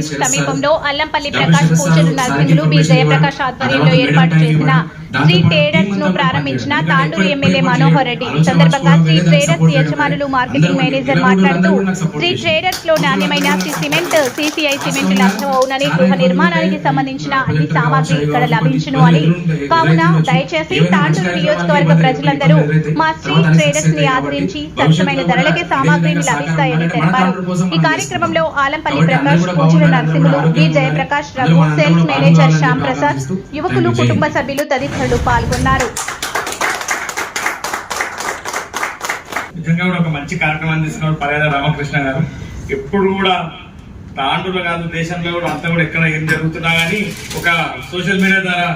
సమీపంలో అల్లంపల్లి ప్రకాష్ పూజలు నరసింహులు బి జయప్రకాష్ ఆధ్వర్యంలో ఏర్పాటు చేసిన శ్రీ ట్రేడర్స్ను ప్రారంభించిన తాండూరు ఎమ్మెల్యే మనోహర్ రెడ్డి ఈ సందర్భంగా శ్రీ ట్రేడర్స్ యజమానులు మార్కెటింగ్ మేనేజర్ మాట్లాడుతూ శ్రీ ట్రేడర్స్లో నాణ్యమైన శ్రీ సిమెంట్ సిసిఐ సిమెంట్ లభ్యమవునని గృహ నిర్మాణానికి సంబంధించిన అన్ని సామాగ్రి ఇక్కడ లభించును అని కావున దయచేసి తాండూరు నియోజకవర్గ ప్రజలందరూ మా శ్రీ ట్రేడర్స్ని ఆదరించి సరసమైన ధరలకే సామాగ్రిని లభిస్తాయని తెలిపారు. ఈ కార్యక్రమంలో Alampalli Prakash Pujala Narasimhulu B Jayaprakash Raghu sales manager Shyam Prasad యువకులు కుటుంబ సభ్యులు తదితరులు పాల్గొన్నారు. నిజంగా కూడా ఒక మంచి కార్యక్రమాన్ని తీసుకున్నాడు పర్యాద రామకృష్ణ గారు. ఎప్పుడు కూడా తాండూరు కాదు దేశంలో కూడా అంతా కూడా ఎక్కడ ఏం జరుగుతున్నా కానీ ఒక సోషల్ మీడియా ద్వారా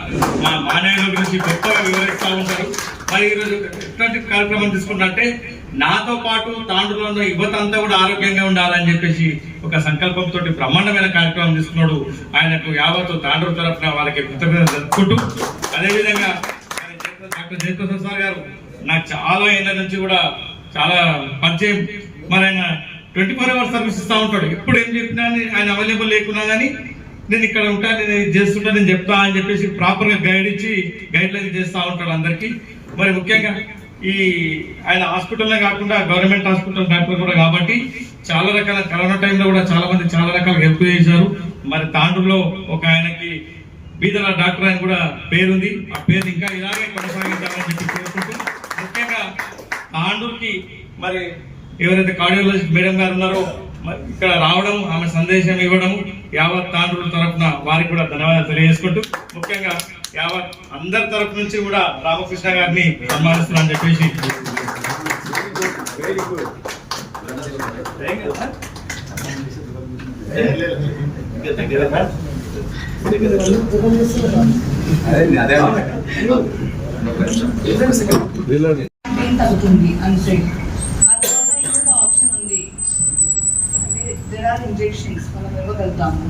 మా మాన్యాల గురించి గొప్పగా వివరిస్తూ ఉంటారు. మరి ఈరోజు ఎట్లాంటి కార్యక్రమం తీసుకుంటే నాతో పాటు తాండూరులో ఉన్న యువత అంతా కూడా ఆరోగ్యంగా ఉండాలని చెప్పేసి ఒక సంకల్పంతో బ్రహ్మాండమైన కార్యక్రమం తీసుకున్నాడు. ఆయనకు యావత్తు తాండూరు తరఫున వాళ్ళకి కృతజ్ఞత జరుపుకుంటూ అదేవిధంగా డాక్టర్ జయప్రసాద్ సార్ గారు నాకు చాలా ఏళ్ళ నుంచి కూడా చాలా పరిచయం. మరి ఆయన ట్వంటీ ఫోర్ అవర్స్ సర్వీస్ ఇస్తూ ఉంటాడు. ఎప్పుడు ఏం చెప్పినా అని ఆయన అవైలబుల్ లేకున్నా కానీ నేను ఇక్కడ ఉంటా నేను చేస్తుంటా నేను చెప్తా అని చెప్పేసి ప్రాపర్గా గైడ్ ఇచ్చి గైడ్లైన్ చేస్తూ ఉంటాడు అందరికీ. మరి ముఖ్యంగా ఈ ఆయన హాస్పిటల్లో కాకుండా గవర్నమెంట్ హాస్పిటల్ డాక్టర్ కూడా కాబట్టి చాలా రకాల కరోనా టైంలో కూడా చాలా మంది చాలా రకాల హెల్ప్ చేశారు. మరి తాండూరులో ఒక ఆయనకి బీదల డాక్టర్ అని కూడా పేరుంది. ఆ పేరు ఇంకా ఇలాగే కొనసాగించాలని చెప్పి కోరుకుంటూ ముఖ్యంగా తాండూరుకి మరి ఎవరైతే కార్డియాలజిస్ట్ మేడం గారు ఉన్నారో మరి ఇక్కడ రావడం ఆమె సందేశం ఇవ్వడం యావత్ తాండ్రుల తరఫున వారికి కూడా ధన్యవాదాలు తెలియజేసుకుంటూ ముఖ్యంగా యావత్ అందరి తరఫు నుంచి కూడా రామకృష్ణ గారిని సన్మానిస్తున్నాను చెప్పేసి. అంతే ఆప్షన్ ఉంది. దేర్ ఆర్ ఇంజెక్షన్స్ మనం ఇవ్వగలుగుతాము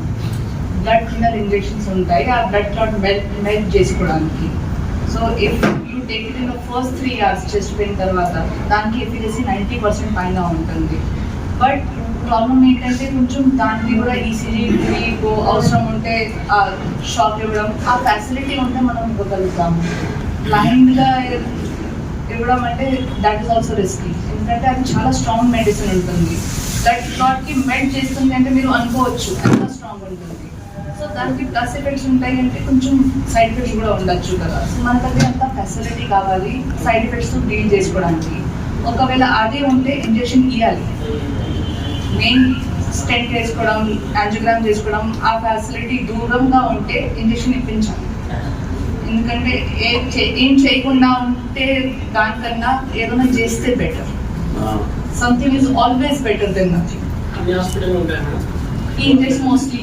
బ్లడ్ థిన్నర్ ఇంజెక్షన్స్ ఉంటాయి. ఆ బ్లడ్ క్లాట్ మెల్ట్ మెల్ట్ చేసుకోవడానికి. So if you take it in first three hours chest pain తర్వాత దానికి ఎఫికసీ నైంటీ పర్సెంట్ పైన ఉంటుంది. బట్ ప్రాబ్లం ఏంటంటే కొంచెం దానికి కూడా ఈసీజీ మీకు అవసరం ఉంటే ఆ షాక్ ఇవ్వడం ఆ ఫెసిలిటీ ఉంటే మనం ఇవ్వగలుగుతాము. బ్లైండ్గా ఇవ్వడం అంటే దట్ ఈస్ ఆల్సో రిస్కీ ఎందుకంటే అది చాలా స్ట్రాంగ్ మెడిసిన్ ఉంటుంది. దట్కి మెడ్ చేస్తుంది అంటే మీరు అనుకోవచ్చు ఎంత స్ట్రాంగ్ ఉంటుంది. సో దానికి ప్లస్ ఎఫెక్ట్స్ ఉంటాయి అంటే కొంచెం సైడ్ ఎఫెక్ట్స్ కూడా ఉండొచ్చు కదా. సో మన దగ్గర అంత ఫెసిలిటీ కావాలి సైడ్ ఎఫెక్ట్స్ డీల్ చేసుకోవడానికి. ఒకవేళ అదే ఉంటే ఇంజెక్షన్ ఇవ్వాలి మెయిన్ స్టెంట్ వేసుకోవడం యాంజియోగ్రామ్ చేసుకోవడం ఆ ఫెసిలిటీ దూరంగా ఉంటే ఇంజెక్షన్ ఇప్పించాలి. ఎందుకంటే ఏం ఏం చేయకుండా ఉంటే దానికన్నా ఏదైనా చేస్తే better something is always better then nothing ఈ ఇంజెక్షన్ మోస్ట్లీ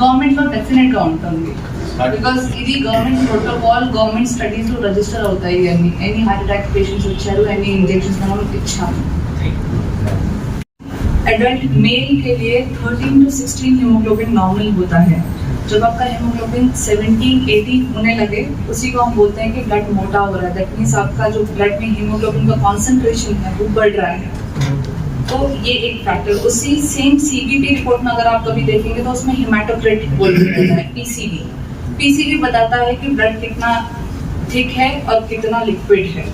గవర్నమెంట్లో డెఫినెట్గా ఉంటుంది. బికాస్ ఇది గవర్నమెంట్ ప్రోటోకాల్ గవర్నమెంట్ స్టడీస్లో రిజిస్టర్ అవుతాయి. అన్ని ఎన్ని హార్ట్ అటాక్ పేషెంట్స్ వచ్చారు ఎన్ని ఇంజెక్షన్స్ మనం ఇచ్చాము. एडल्ट मेल के लिए 13 टू 16 हीमोग्लोबिन नॉर्मल होता है। जब आपका हीमोग्लोबिन 17 18 होने लगे, उसी को हम बोलते हैं कि ब्लड मोटा हो रहा है। दैट मीन्स आपका जो ब्लड में हीमोग्लोबिन का कॉन्सेंट्रेशन है, वो बढ़ रहा है। तो ये एक फैक्टर उसी सेम सीबीपी रिपोर्ट में अगर आप कभी देखेंगे तो उसमें हिमाटोक्रेट बोल रहता है पीसीबी पीसीबी बताता है कि ब्लड कितना थिक है और कितना लिक्विड है।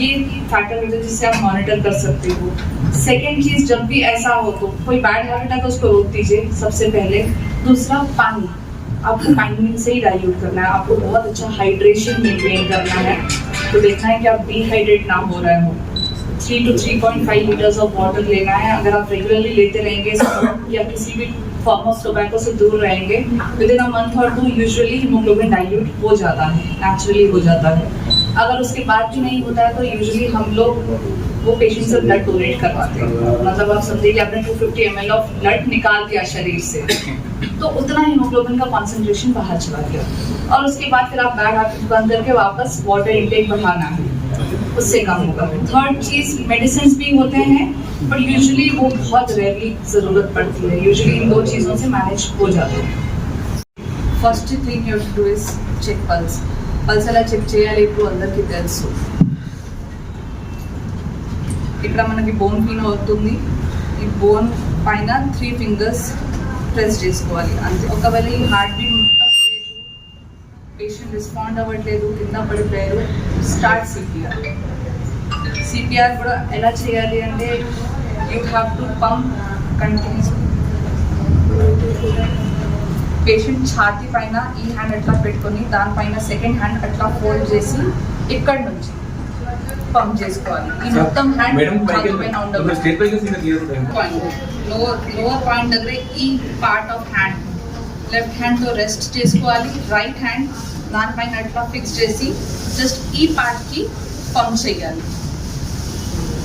ये फैक्टर होता है जिससे आप मॉनिटर कर सकते हो। सेकेंड चीज़, जब भी ऐसा हो तो कोई बैड हैबिट है तो उसको रोक दीजिए सबसे पहले। दूसरा, पानी। आपको पानी से ही डाइल्यूट करना है। आपको बहुत अच्छा हाइड्रेशन मेंटेन करना है। तो देखना है कि आप डिहाइड्रेट ना हो रहे हो। Three two three point five litres of water लेना है। अगर आप रेगुलरली लेते रहेंगे या किसी भी फॉर्म ऑफ़ टोबैको से दूर रहेंगे विद इन अ मंथ और टू यूजुअली हीमोग्लोबिन डाइल्यूट हो जाता है। नेचुरली हो जाता है। अगर उसके बाद भी नहीं होता है तो यूजुअली हम लोग वो पेशेंट से ब्लड डोनेट करवाते हैं मतलब आप समझिए कि आपने 250 फिफ्टी ऑफ ब्लड निकाल दिया शरीर से तो उतना हीमोग्लोबिन का कॉन्सेंट्रेशन बाहर चला गया और उसके बाद फिर आप बैग आप बंद करके वापस वाटर इनटेक बढ़ाना है उससे कम होगा थर्ड चीज मेडिसिन भी होते हैं बट यूजुअली वो बहुत रेयरली जरूरत पड़ती है यूजुअली इन दो चीज़ों से मैनेज हो जाता है first thing you do is check pulse pulse ఎలా చెక్ చేయాలి ఇప్పుడు అందరికీ తెలుసు ఇక్కడ మనకి బోన్ పీన్ అవుతుంది. ఈ బోన్ పైన త్రీ ఫింగర్స్ ప్రెస్ చేసుకోవాలి. అంతే ఒకవేళ ఈ హార్ట్ బీట్ మొత్తం లేదు పేషెంట్ రెస్పాండ్ అవ్వట్లేదు కింద పడిపోయారు స్టార్ట్ సిపిఆర్ సిపిఆర్ కూడా ఎలా చేయాలి అంటే you have to pump continuous patient ఛాతీ పైన ఈ హ్యాండ్ అట్లా పెట్టుకొని దానిపైన సెకండ్ హ్యాండ్ అట్లా ఫోల్డ్ చేసి ఇక్కడ నుంచి. పంప్ చేసుకోవాలి. ఈ మొత్తం హ్యాండ్ మేడం ఛాతీ పైన ఉండదు స్టేట్ పైకి సీదా clear point lower lower point దగ్గర ఈ పార్ట్ ఆఫ్ హ్యాండ్ లెఫ్ట్ హ్యాండ్తో రెస్ట్ చేసుకోవాలి. రైట్ హ్యాండ్ దానిపైన అట్లా ఫిక్స్ చేసి జస్ట్ ఈ పార్ట్కి పంప్ చేయాలి.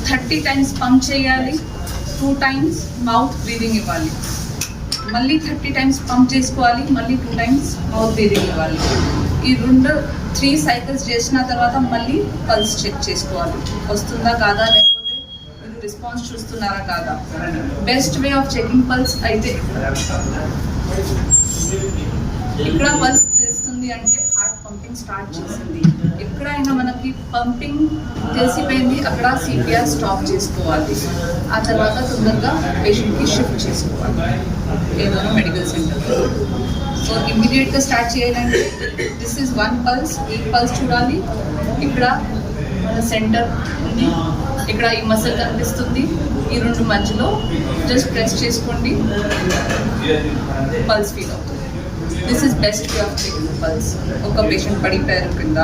థర్టీ టైమ్స్ పంప్ చేయాలి. టూ టైమ్స్ మౌత్ బ్రీదింగ్ ఇవ్వాలి. మళ్ళీ థర్టీ టైమ్స్ పంప్ చేసుకోవాలి మళ్ళీ టూ టైమ్స్ మౌత్ బ్రీదింగ్ ఇవ్వాలి. ఈ రెండు త్రీ సైకిల్స్ చేసిన తర్వాత మళ్ళీ పల్స్ చెక్ చేసుకోవాలి. వస్తుందా కాదా లేకపోతే మీరు రెస్పాన్స్ చూస్తున్నారా కాదా? Best way of checking pulse అయితే ఇక్కడ పల్స్ చేస్తుంది అంటే హార్ట్ పంపింగ్ స్టార్ట్ చేసింది ఎక్కడైనా మనకి పంపింగ్ తెలిసిపోయింది అక్కడ సిపిఆర్ స్టాప్ చేసుకోవాలి. ఆ తర్వాత తొందరగా పేషెంట్కి షిఫ్ట్ చేసుకోవాలి. ఏదైనా మెడికల్ సెంటర్ సో ఇమ్మీడియట్గా స్టార్ట్ చేయాలంటే దిస్ ఈజ్ వన్ పల్స్ ఈ పల్స్ చూడాలి. ఇక్కడ మన సెంటర్ ఉంది. ఇక్కడ ఈ మసల్ కనిపిస్తుంది. ఈ రెండు మధ్యలో జస్ట్ ప్రెస్ చేసుకోండి. పల్స్ ఫీల్ అవుతుంది. This is best way of checking pulse ఒక పేషెంట్ పడిపోయారు కింద.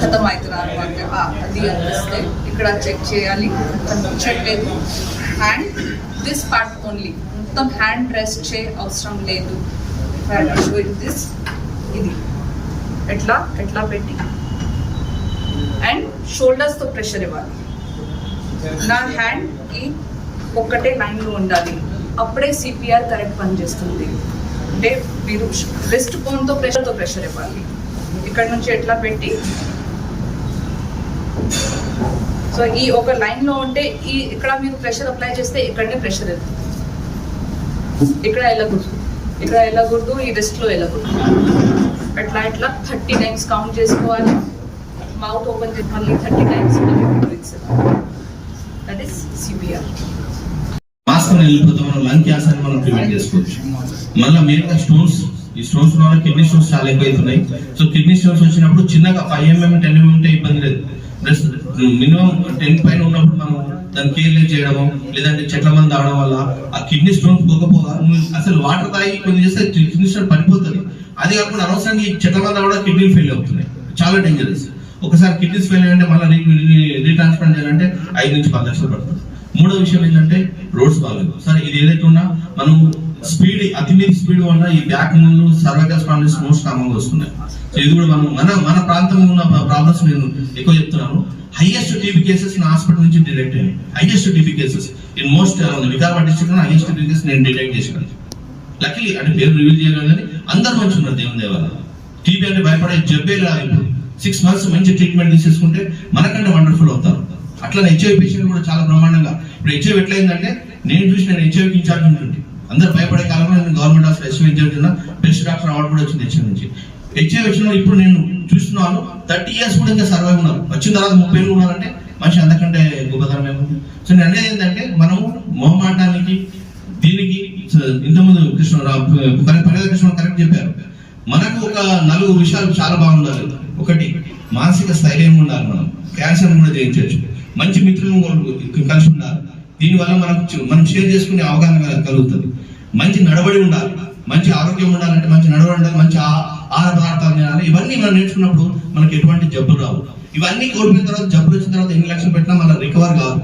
ఖతం అవుతున్నారు అంటే అది అనిపిస్తే ఇక్కడ చెక్ చేయాలి. కనిపించట్లేదు అండ్ దిస్ పార్ట్ ఓన్లీ మొత్తం హ్యాండ్ రెస్ట్ చే అవసరం లేదు. దిస్ ఇది. ఎట్లా? ఎట్లా పెట్టి? అండ్ షోల్డర్స్తో ప్రెషర్ ఇవ్వాలి. నా హ్యాండ్ ఈ ఒక్కటే లైన్లో ఉండాలి. అప్పుడే సిపిఆర్ కరెక్ట్ పనిచేస్తుంది అంటే మీరు రెస్ట్ బోన్తో ప్రెషర్తో ప్రెషర్ ఇవ్వాలి. ఇక్కడ నుంచి ఎట్లా పెట్టి? సో ఈ ఒక లైన్లో ఉంటే ఈ ఇక్కడ మీరు ప్రెషర్ అప్లై చేస్తే ఇక్కడనే ప్రెషర్ వెళ్తుంది ఇక్కడ వెళ్ళకూడదు. ఇక్కడ వెళ్ళకూడదు ఈ రెస్ట్లో వెళ్ళకూడదు. అట్లా ఇట్లా థర్టీ టైమ్స్ కౌంట్ చేసుకోవాలి. మౌత్ ఓపెన్ చేసి మళ్ళీ thirty times that is CPR mask వెళ్ళిపోతే మనం లంగ్ క్యాన్సర్ మనం ప్రివెంట్ చేసుకోవచ్చు. మళ్ళీ మెయిన్గా స్టోన్స్ ఈ స్టోన్స్ వల్ల కిడ్నీ స్టోన్స్ చాలా ఎక్కువైతున్నాయి. సో కిడ్నీ స్టోన్స్ వచ్చినప్పుడు చిన్నగా ఫైవ్ ఎంఎం టెన్ ఎంఎం ఉంటే ఇబ్బంది లేదు. ప్లస్ మినిమం టెన్ పైన ఉన్నప్పుడు మనం దాని కేర్లెస్ చేయడము లేదంటే చెట్ల మంది తాగడం వల్ల ఆ కిడ్నీ స్టోన్స్ పోకపోగా అసలు వాటర్ తాగి కొన్ని చేస్తే కిడ్నీ స్టోన్ పడిపోతుంది. అది కాకుండా అనవసరంగా ఈ చెట్ల మంది కూడా కిడ్నీ ఫెయిల్ అవుతున్నాయి. చాలా డేంజరస్ ఒకసారి కిడ్నీస్ ఫెయిల్ అయ్యంటే మళ్ళీ రీట్రాన్స్ప్లాంట్ చేయాలంటే ఐదు నుంచి పది లక్షలు పడుతుంది. మూడో విషయం ఏంటంటే రోడ్స్ బాగాలేదు. సరే ఇది ఏదైతే ఉన్నా మనం స్పీడ్ అతిమీరి స్పీడ్ వల్ల ఈ బ్యాక్ ముందు సర్వైకల్ స్పాండిస్ మోస్ట్ కామన్గా వస్తున్నాయి. సో ఇది కూడా మనం మన మన ప్రాంతంలో ఉన్న ప్రాబ్లమ్స్ నేను ఎక్కువ చెప్తున్నాను. హైయెస్ట్ టీబీ కేసెస్ నా హాస్పిటల్ నుంచి డిటెక్ట్ అయ్యాయి. Highest TB cases in most Vikarabad డిస్ట్రిక్ట్లో హైయెస్ట్ టీబీ కేసెస్ నేను డిటెక్ట్ చేశాను. లక్కీ అంటే పేరు రివీల్ చేయగలను కానీ అందరు మంచి ఉన్నారు దేవుని దేవాల టీబీ అంటే భయపడే జబ్బే రాదు ఇప్పుడు. సిక్స్ మంత్స్ మంచి ట్రీట్మెంట్ తీసేసుకుంటే మనకంటే వండర్ఫుల్ అవుతారు. అట్లా హెచ్ఐవి పేషెంట్ కూడా చాలా బ్రహ్మాండంగా. ఇప్పుడు హెచ్ఐవి ఎట్లయిందంటే నేను చూసి నేను హెచ్ఐవికి ఇన్ఛార్జ్ ఉంటుంది అందరు భయపడే కాలంలో నేను గవర్నమెంట్ హాస్పిటల్ హెచ్ఐవి ఇన్ఛార్జ్ ఉన్నా బెస్ట్ డాక్టర్ అవార్డు కూడా వచ్చింది హెచ్ఐవి నుంచి. హెచ్ఐవి వచ్చిన ఇప్పుడు నేను చూస్తున్నాను థర్టీ ఇయర్స్ కూడా ఇంకా సర్వైవ్ ఉన్నారు. వచ్చిన తర్వాత ముప్పై ఏళ్ళు ఉన్నారంటే మనిషి అంతకంటే గొప్పతనం ఏముంది? సో నేను అనేది ఏంటంటే మనము మొహమాటానికి దీనికి ఇంతకుముందు కృష్ణరావు పర్యాద కృష్ణ కరెక్ట్ చెప్పారు. మనకు ఒక నలుగు విషయాలు చాలా బాగుండాలి. ఒకటి మానసిక స్థైర్యం ఉండాలి మనం. క్యాన్సర్ కూడా జయించవచ్చు. మంచి మిత్రులను కలిసి ఉండాలి. దీనివల్ల మనకు మనం షేర్ చేసుకునే అవగాహన కలుగుతుంది. మంచి నడబడి ఉండాలి. మంచి ఆరోగ్యం ఉండాలంటే మంచి నడవడి ఉండాలి. మంచి ఆహార పదార్థాలు తినాలి. ఇవన్నీ మనం నేర్చుకున్నప్పుడు మనకి ఎటువంటి జబ్బులు రావు. ఇవన్నీ కోల్పోయిన తర్వాత జబ్బులు వచ్చిన తర్వాత ఎన్ని లక్షలు పెట్టినా మన రికవర్ కాదు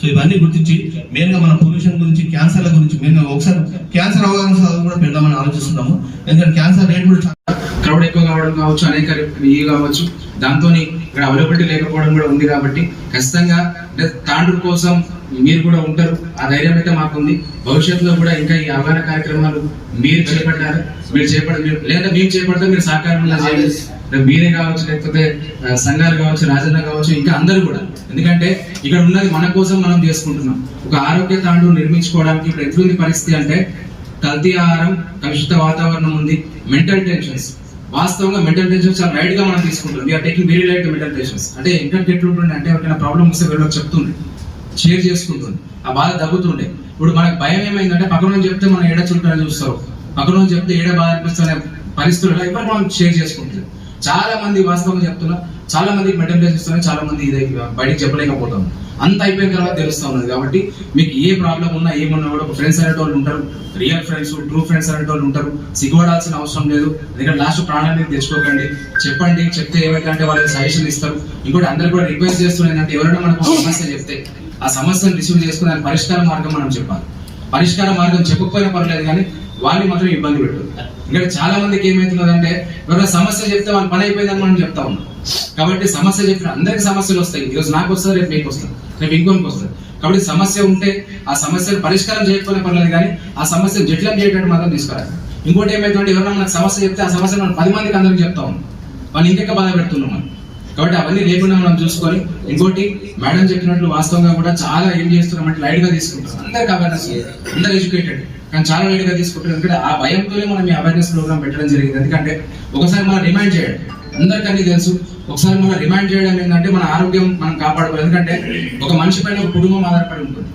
సో ఇవన్నీ గుర్తించి మెయిన్గా మన పొల్యూషన్ గురించి క్యాన్సర్ల గురించి మెయిన్గా ఒకసారి క్యాన్సర్ అవగాహన సదస్సు కూడా పెడదామని ఆలోచిస్తున్నాము. ఎందుకంటే క్యాన్సర్ రేట్ కూడా చాలా క్రౌడ్ ఎక్కువ కావడం కావచ్చు అనేక ఇవి కావచ్చు. దాంతో ఇక్కడ అవైలబిలిటీ లేకపోవడం కూడా ఉంది కాబట్టి ఖచ్చితంగా అంటే తాండ్రు కోసం మీరు కూడా ఉంటారు. ఆ ధైర్యం అయితే మాకుంది. భవిష్యత్తులో కూడా ఇంకా ఈ అవగాహన కార్యక్రమాలు మీరు చేపట్టారు. మీరు చేపడ మీరు లేదా మేము చేపడితే మీరు సహకారం చేయాలి. మీరే కావచ్చు లేకపోతే సంఘాలు కావచ్చు రాజన్న కావచ్చు ఇంకా అందరూ కూడా. ఎందుకంటే ఇక్కడ ఉన్నది మన కోసం మనం చేసుకుంటున్నాం. ఒక ఆరోగ్య తాండ్రు నిర్మించుకోవడానికి ఇప్పుడు ఎట్లుంది పరిస్థితి అంటే కల్తీ ఆహారం కలుషిత వాతావరణం ఉంది. మెంటల్ టెన్షన్స్ వాస్తవంగా మెంటల్ టెన్షన్ చాలా లైట్గా మనం తీసుకుంటాం we're taking very light mental tensions అంటే ఇంటర్నెట్ ఎట్లుంటుంది అంటే ఎవరికైనా ప్రాబ్లమ్ వస్తే వీళ్ళకి చెప్తుంది షేర్ చేసుకుంటుంది ఆ బాధ తగ్గుతుండే. ఇప్పుడు మనకు భయం ఏమైందంటే పక్కన నుంచి చెప్తే మనం ఏడ చుట్టాలని చూస్తారు పక్కన నుంచి చెప్తే ఏడ బాధ అనిపిస్తున్న పరిస్థితుల్లో ఇప్పుడు మనం షేర్ చేసుకుంటుంది. చాలా మంది వాస్తవంగా చెప్తున్నా చాలా మంది మెటల్ ఇస్తున్నారు చాలా మంది ఇది బయటికి చెప్పలేకపోతాం. అంత అయిపోయిన తర్వాత తెలుస్తా ఉన్నది. కాబట్టి మీకు ఏ ప్రాబ్లం ఉన్నా ఏమున్నా కూడా ఫ్రెండ్స్ అనేటోళ్ళు ఉంటారు రియల్ ఫ్రెండ్స్ ట్రూ ఫ్రెండ్స్ అనేటోళ్ళు ఉంటారు. సిగ్గుపడాల్సిన అవసరం లేదు. ఎందుకంటే లాస్ట్ ప్రాణాన్ని తెచ్చుకోకండి. చెప్పండి చెప్తే ఏమైతే వాళ్ళకి సజెషన్ ఇస్తారు. ఇంకోటి అందరు కూడా రిక్వెస్ట్ చేస్తున్నారు ఏంటంటే ఎవరైనా మనకు సమస్య చెప్తే ఆ సమస్యను రిసీవ్ చేసుకుని దాని పరిష్కార మార్గం మనం చెప్పాలి. పరిష్కార మార్గం చెప్పకపోయినా పర్లేదు కానీ వాళ్ళని మాత్రం ఇబ్బంది పెట్టదు ఇక్కడ చాలా మందికి ఏమవుతున్నదంటే ఎవరైనా సమస్య చెప్తే వాళ్ళ పని అయిపోయిందని మనం చెప్తా ఉన్నాం. కాబట్టి సమస్య చెప్పిన అందరికి సమస్యలు వస్తాయి. ఈరోజు నాకు వస్తుంది రేపు మీకు వస్తుంది రేపు ఇంకొనికి వస్తుంది. కాబట్టి సమస్య ఉంటే ఆ సమస్యను పరిష్కారం చేయకపోయినా పర్లేదు కానీ ఆ సమస్యను జట్లం చేయడానికి మాత్రం తీసుకురాలి ఇంకోటి ఏమైతుందంటే ఎవరైనా మనకు సమస్య చెప్తే ఆ సమస్య మనం పది మందికి అందరికి చెప్తా ఉన్నాం. వాళ్ళు ఇంకెక్క బాధ పెడుతున్నాం మనం. కాబట్టి అవన్నీ లేకుండా మనం చూసుకొని ఇంకోటి మేడం చెప్పినట్లు వాస్తవంగా కూడా చాలా ఏం చేస్తున్నామంటే లైట్గా తీసుకుంటాం అందరికి అవేర్నెస్ అందరు ఎడ్యుకేటెడ్ కానీ చాలా లైట్గా తీసుకుంటారు ఎందుకంటే ఆ భయంతోనే మనం ఈ అవేర్నెస్ ప్రోగ్రామ్ పెట్టడం జరిగింది. ఎందుకంటే ఒకసారి మనం రిమైండ్ చేయడం. అందరికీ తెలుసు. ఒకసారి మనం రిమైండ్ చేయడం ఏంటంటే మన ఆరోగ్యం మనం కాపాడుకోవాలి. ఎందుకంటే ఒక మనిషి పైన ఒక కుటుంబం ఆధారపడి ఉంటుంది.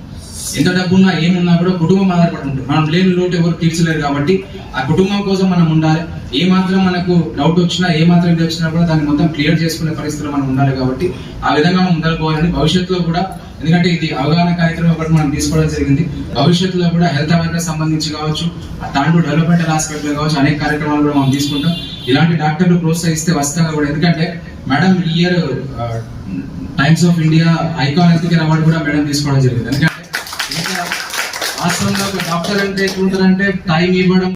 ఎంత డబ్బున్నా ఏమున్నా కూడా కుటుంబం ఆధారపడి ఉంటుంది మనం లేని లోటు ఎవరు తీర్చలేరు కాబట్టి ఆ కుటుంబం కోసం మనం ఉండాలి. ఏ మాత్రం మనకు డౌట్ వచ్చినా ఏ మాత్రం ఇది వచ్చినా కూడా దాన్ని మొత్తం క్లియర్ చేసుకునే పరిస్థితిలో మనం ఉండాలి కాబట్టి ఆ విధంగా మనం ఉండాలిపోవాలని భవిష్యత్తులో కూడా ఎందుకంటే ఇది అవగాహన కార్యక్రమం ఒకటి మనం తీసుకోవడం జరిగింది. భవిష్యత్తులో కూడా హెల్త్ అవేర్నెస్ సంబంధించి కావచ్చు ఆ తాండూ డెవలప్మెంటల్ హాస్పిటల్ కావచ్చు అనేక కార్యక్రమాలు కూడా మనం తీసుకుంటాం. ఇలాంటి డాక్టర్లు ప్రోత్సహిస్తే వస్తాగా కూడా. ఎందుకంటే madam year Times of India icon health care award కూడా మేడం తీసుకోవడం జరిగింది. ఎందుకంటే ఇంకా వాస్తవంగా ఒక డాక్టర్ అంటే ఎట్లుంటారంటే టైం ఇవ్వడం